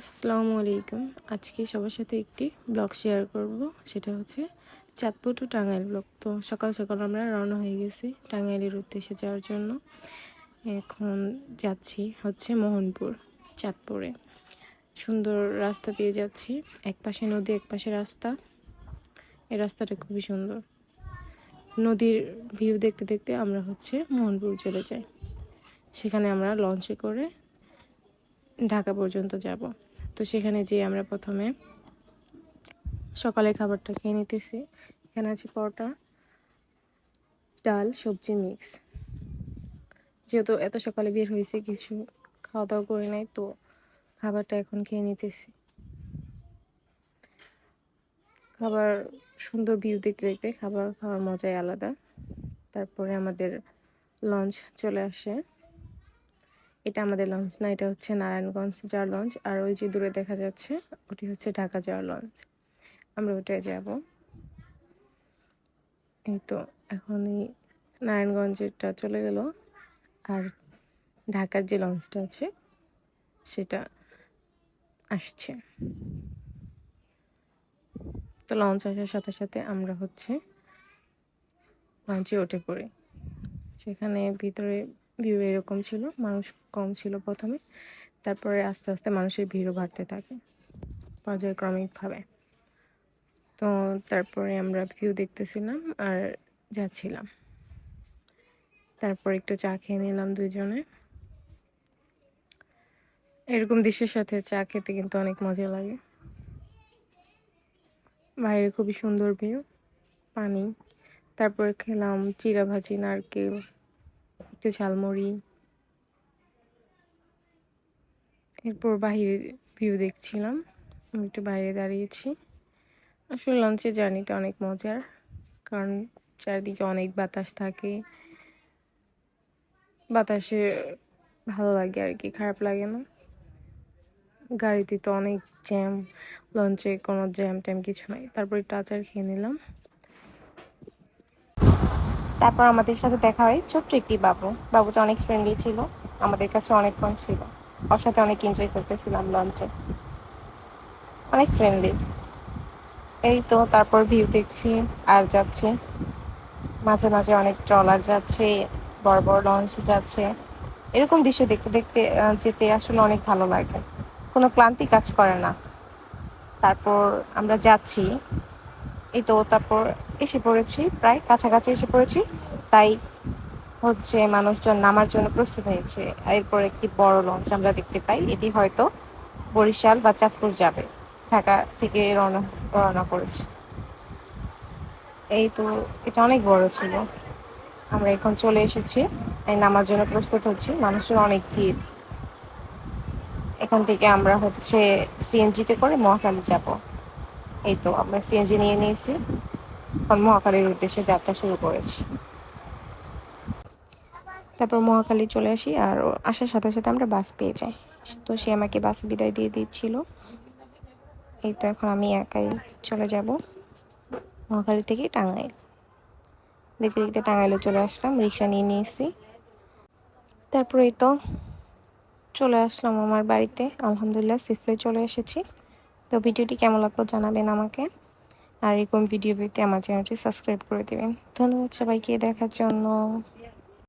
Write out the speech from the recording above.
আসসালামু আলাইকুম। আজকে সবার সাথে একটি ব্লগ শেয়ার করব। সেটা হচ্ছে চাঁদপুর টু টাঙ্গাইল ব্লগ। তো সকাল সকাল আমরা রওনা হয়ে গেছি টাঙ্গাইলের উদ্দেশ্যে যাওয়ার জন্য। এখন যাচ্ছি হচ্ছে মোহনপুর চাঁদপুরে। সুন্দর রাস্তা দিয়ে যাচ্ছি। এক পাশে নদী এক পাশে রাস্তা। এই রাস্তাটা খুবই সুন্দর। নদীর ভিউ দেখতে দেখতে আমরা হচ্ছে মোহনপুর চলে যাই। সেখানে আমরা লঞ্চে করে ঢাকা পর্যন্ত যাব। তো সেখানে যেয়ে আমরা প্রথমে সকালে খাবারটা খেয়ে নিতেছি। এখানে আছে পরোটা, ডাল, সবজি মিক্স যেহেতু এত সকালে বের হয়েছে, কিছু খাওয়া দাওয়া করে নাই, তো খাবারটা এখন খেয়ে নিতেছি। খাবার সুন্দর ভিউ দেখতে দেখতে খাবার খাওয়ার মজাই আলাদা। তারপরে আমাদের লঞ্চ চলে আসে। এটা আমাদের লঞ্চ না, এটা হচ্ছে নারায়ণগঞ্জ যাওয়ার লঞ্চ আর ওই যে দূরে দেখা যাচ্ছে, ওটি হচ্ছে ঢাকা যাওয়ার লঞ্চ আমরা ওটায় যাব। এই তো এখন এই নারায়ণগঞ্জেরটা চলে গেল, আর ঢাকার যে লঞ্চটা আছে, সেটা আসছে। তো লঞ্চ আসার সাথে সাথে আমরা হচ্ছে লঞ্চে উঠে পড়ি। সেখানে ভিতরে ভিউ এরকম ছিল, মানুষ কম ছিল প্রথমে। তারপরে আস্তে আস্তে মানুষের ভিড়ও বাড়তে থাকে, পর্যায়ক্রমিকভাবে। তো তারপরে আমরা ভিউ দেখতেছিলাম আর যাচ্ছিলাম। তারপর একটু চা খেয়ে নিলাম দুজনে। এরকম দৃশ্যের সাথে চা খেতে কিন্তু অনেক মজা লাগে। বাইরে খুবই সুন্দর ভিউ, পানি। তারপরে খেলাম চিরা ভাজি নারকেল। একটু ঝালমুড়ি। এরপর বাহিরে ভিউ দেখছিলাম, আমি একটু বাইরে দাঁড়িয়েছি। আসলে লঞ্চের জার্নিটা অনেক মজার, কারণ চারিদিকে অনেক বাতাস থাকে। বাতাসে ভালো লাগে আর কি, খারাপ লাগে না। গাড়িতে তো অনেক জ্যাম লঞ্চে কোনো জ্যাম ট্যাম কিছু নাই। তারপর আচার খেয়ে নিলাম। তারপর আমাদের সাথে দেখা হয় ছোট্ট একটি বাবু। বাবুটা অনেক ফ্রেন্ডলি ছিল, আমাদের কাছে অনেকক্ষণ ছিল। ওর সাথে অনেক এনজয় করতেছিলাম লঞ্চে অনেক ফ্রেন্ডলি এই তো তারপর ভিউ দেখছি, আর যাচ্ছে। মাঝে মাঝে অনেক ট্রলার যাচ্ছে, বড় বড় লঞ্চ যাচ্ছে। এরকম দৃশ্য দেখতে দেখতে যেতে আসলে অনেক ভালো লাগে। কোনো ক্লান্তি কাজ করে না। তারপর আমরা যাচ্ছি এই তো তারপর এসে পড়েছি, প্রায় কাছাকাছি এসে পড়েছি। তাই হচ্ছে মানুষজন নামার জন্য প্রস্তুত হয়েছে। এরপর একটি বড় লঞ্চ আমরা দেখতে পাই। এটি হয়তো বরিশাল বা চাঁদপুর যাবে। ঢাকা থেকে রওনা রওনা করেছে। এই তো এটা অনেক বড় ছিল। আমরা এখন চলে এসেছি। নামার জন্য প্রস্তুত হচ্ছি। মানুষের অনেক ভিড়। এখান থেকে আমরা হচ্ছে সিএনজিতে করে মহাখালী যাব। এই তো আমরা সিএনজি নিয়ে নিয়েছি। এখন মহাখালীর উদ্দেশ্যে যাত্রা শুরু করেছি। তারপর মহাখালী চলে আসি আর আসার সাথে সাথে আমরা বাস পেয়ে যাই। তো সে আমাকে বাস বিদায় দিয়ে দিচ্ছিল। এই তো এখন আমি একাই চলে যাব। মহাখালী থেকে টাঙ্গাইল। দেখতে দেখতে টাঙ্গাইলে চলে আসলাম, রিক্সা নিয়ে নিয়েছি। তারপরে তো চলে আসলাম আমার বাড়িতে। আলহামদুলিল্লাহ সেফলি চলে এসেছি। তো ভিডিওটি কেমন লাগল জানাবেন আমাকে। আর এরকম ভিডিও পেতে আমার চ্যানেলটি সাবস্ক্রাইব করে দেবেন। ধন্যবাদ সবাইকে, দেখার জন্য।